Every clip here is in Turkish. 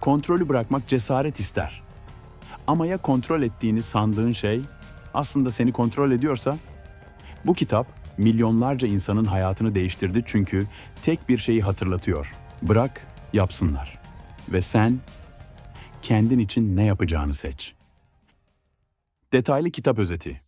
Kontrolü bırakmak cesaret ister. Ama ya kontrol ettiğini sandığın şey aslında seni kontrol ediyorsa? Bu kitap milyonlarca insanın hayatını değiştirdi çünkü tek bir şeyi hatırlatıyor. Bırak, yapsınlar. Ve sen kendin için ne yapacağını seç. Detaylı kitap özeti.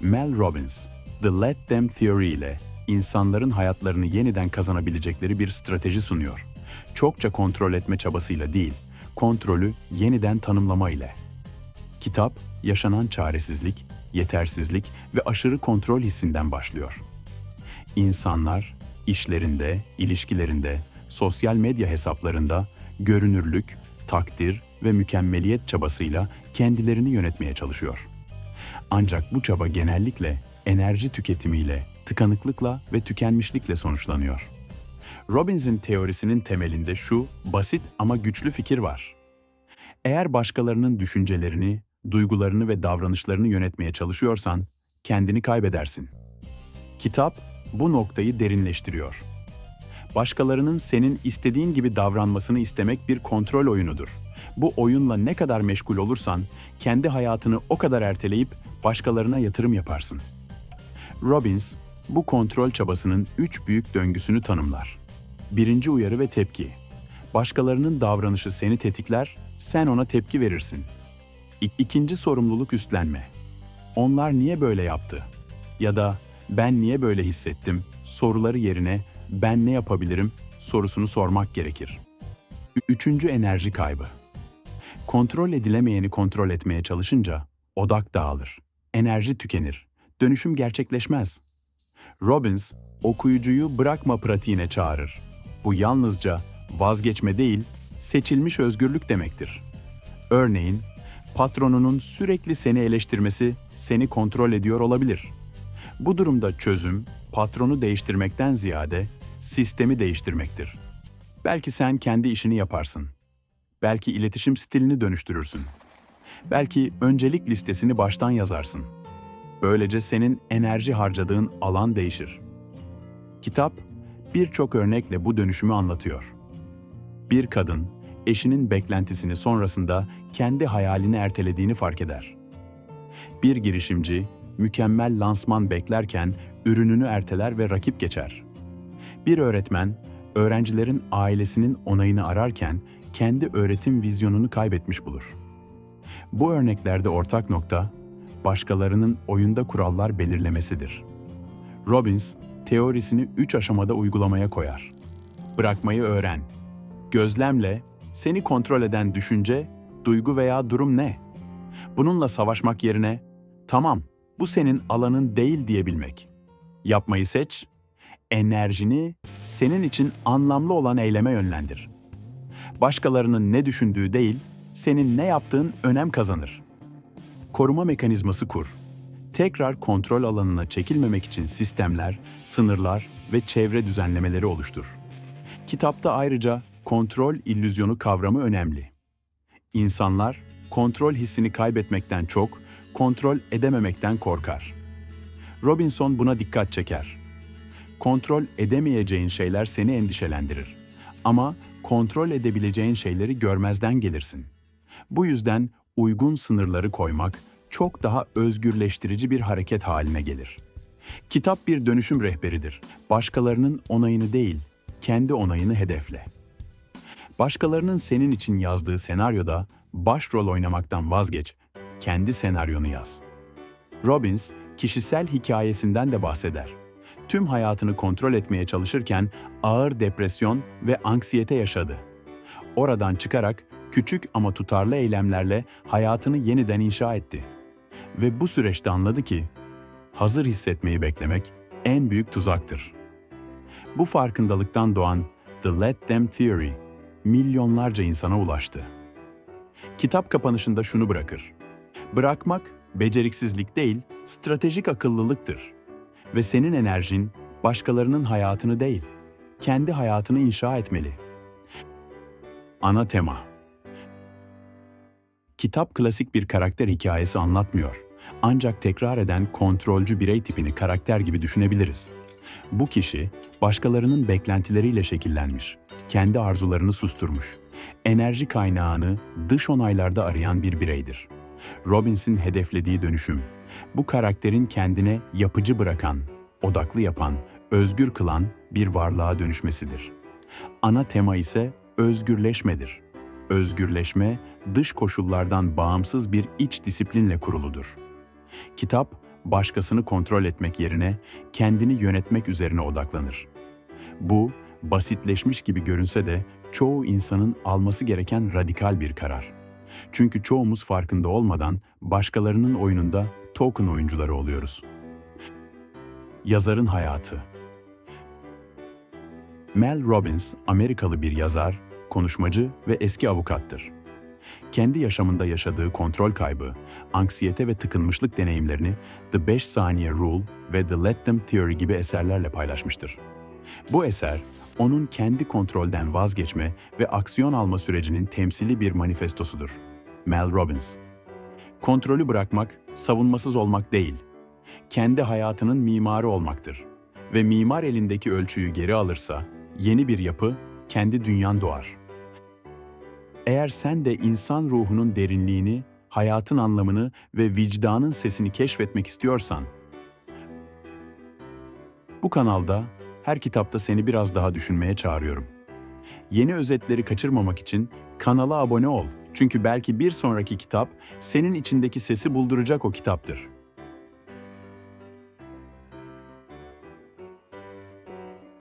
Mel Robbins, The Let Them Theory ile insanların hayatlarını yeniden kazanabilecekleri bir strateji sunuyor. Çokça kontrol etme çabasıyla değil, kontrolü yeniden tanımlama ile. Kitap, yaşanan çaresizlik, yetersizlik ve aşırı kontrol hissinden başlıyor. İnsanlar, işlerinde, ilişkilerinde, sosyal medya hesaplarında görünürlük, takdir ve mükemmeliyet çabasıyla kendilerini yönetmeye çalışıyor. Ancak bu çaba genellikle enerji tüketimiyle, tıkanıklıkla ve tükenmişlikle sonuçlanıyor. Robbins'in teorisinin temelinde şu basit ama güçlü fikir var. Eğer başkalarının düşüncelerini, duygularını ve davranışlarını yönetmeye çalışıyorsan kendini kaybedersin. Kitap bu noktayı derinleştiriyor. Başkalarının senin istediğin gibi davranmasını istemek bir kontrol oyunudur. Bu oyunla ne kadar meşgul olursan kendi hayatını o kadar erteleyip başkalarına yatırım yaparsın. Robbins bu kontrol çabasının üç büyük döngüsünü tanımlar. Birinci uyarı ve tepki. Başkalarının davranışı seni tetikler, sen ona tepki verirsin. İkinci sorumluluk üstlenme. Onlar niye böyle yaptı? Ya da ben niye böyle hissettim? Soruları yerine ben ne yapabilirim sorusunu sormak gerekir. Üçüncü enerji kaybı. Kontrol edilemeyeni kontrol etmeye çalışınca odak dağılır, enerji tükenir, dönüşüm gerçekleşmez. Robbins, okuyucuyu bırakma pratiğine çağırır. Bu yalnızca vazgeçme değil, seçilmiş özgürlük demektir. Örneğin, patronunun sürekli seni eleştirmesi seni kontrol ediyor olabilir. Bu durumda çözüm, patronu değiştirmekten ziyade sistemi değiştirmektir. Belki sen kendi işini yaparsın. Belki iletişim stilini dönüştürürsün. Belki öncelik listesini baştan yazarsın. Böylece senin enerji harcadığın alan değişir. Kitap birçok örnekle bu dönüşümü anlatıyor. Bir kadın eşinin beklentisini sonrasında kendi hayalini ertelediğini fark eder. Bir girişimci mükemmel lansman beklerken ürününü erteler ve rakip geçer. Bir öğretmen öğrencilerin ailesinin onayını ararken kendi öğretim vizyonunu kaybetmiş bulur. Bu örneklerde ortak nokta başkalarının oyunda kurallar belirlemesidir. Robbins teorisini üç aşamada uygulamaya koyar. Bırakmayı öğren. Gözlemle, seni kontrol eden düşünce, duygu veya durum ne? Bununla savaşmak yerine, tamam bu senin alanın değil diyebilmek. Yapmayı seç, enerjini senin için anlamlı olan eyleme yönlendir. Başkalarının ne düşündüğü değil, senin ne yaptığın önem kazanır. Koruma mekanizması kur. Tekrar kontrol alanına çekilmemek için sistemler, sınırlar ve çevre düzenlemeleri oluştur. Kitapta ayrıca kontrol illüzyonu kavramı önemli. İnsanlar kontrol hissini kaybetmekten çok, kontrol edememekten korkar. Robinson buna dikkat çeker. Kontrol edemeyeceğin şeyler seni endişelendirir. Ama kontrol edebileceğin şeyleri görmezden gelirsin. Bu yüzden uygun sınırları koymak çok daha özgürleştirici bir hareket haline gelir. Kitap bir dönüşüm rehberidir. Başkalarının onayını değil, kendi onayını hedefle. Başkalarının senin için yazdığı senaryoda başrol oynamaktan vazgeç, kendi senaryonu yaz. Robbins, kişisel hikayesinden de bahseder. Tüm hayatını kontrol etmeye çalışırken ağır depresyon ve anksiyete yaşadı. Oradan çıkarak küçük ama tutarlı eylemlerle hayatını yeniden inşa etti. Ve bu süreçte anladı ki hazır hissetmeyi beklemek en büyük tuzaktır. Bu farkındalıktan doğan The Let Them Theory milyonlarca insana ulaştı. Kitap kapanışında şunu bırakır. Bırakmak beceriksizlik değil, stratejik akıllılıktır. Ve senin enerjin başkalarının hayatını değil, kendi hayatını inşa etmeli. Ana tema Kitap klasik bir karakter hikayesi anlatmıyor. Ancak tekrar eden kontrolcü birey tipini karakter gibi düşünebiliriz. Bu kişi başkalarının beklentileriyle şekillenmiş, kendi arzularını susturmuş, enerji kaynağını dış onaylarda arayan bir bireydir. Robbins'in hedeflediği dönüşüm, bu karakterin kendine yapıcı bırakan, odaklı yapan, özgür kılan bir varlığa dönüşmesidir. Ana tema ise özgürleşmedir. Özgürleşme, dış koşullardan bağımsız bir iç disiplinle kuruludur. Kitap, başkasını kontrol etmek yerine kendini yönetmek üzerine odaklanır. Bu, basitleşmiş gibi görünse de çoğu insanın alması gereken radikal bir karar. Çünkü çoğumuz farkında olmadan başkalarının oyununda token oyuncuları oluyoruz. Yazarın hayatı Mel Robbins, Amerikalı bir yazar, konuşmacı ve eski avukattır. Kendi yaşamında yaşadığı kontrol kaybı, anksiyete ve tıkınmışlık deneyimlerini The 5 Saniye Rule ve The Let Them Theory gibi eserlerle paylaşmıştır. Bu eser, onun kendi kontrolden vazgeçme ve aksiyon alma sürecinin temsili bir manifestosudur. Mel Robbins Kontrolü bırakmak, savunmasız olmak değil, kendi hayatının mimarı olmaktır. Ve mimar elindeki ölçüyü geri alırsa, yeni bir yapı, kendi dünyan doğar. Eğer sen de insan ruhunun derinliğini, hayatın anlamını ve vicdanın sesini keşfetmek istiyorsan, bu kanalda her kitapta seni biraz daha düşünmeye çağırıyorum. Yeni özetleri kaçırmamak için kanala abone ol. Çünkü belki bir sonraki kitap senin içindeki sesi bulduracak o kitaptır.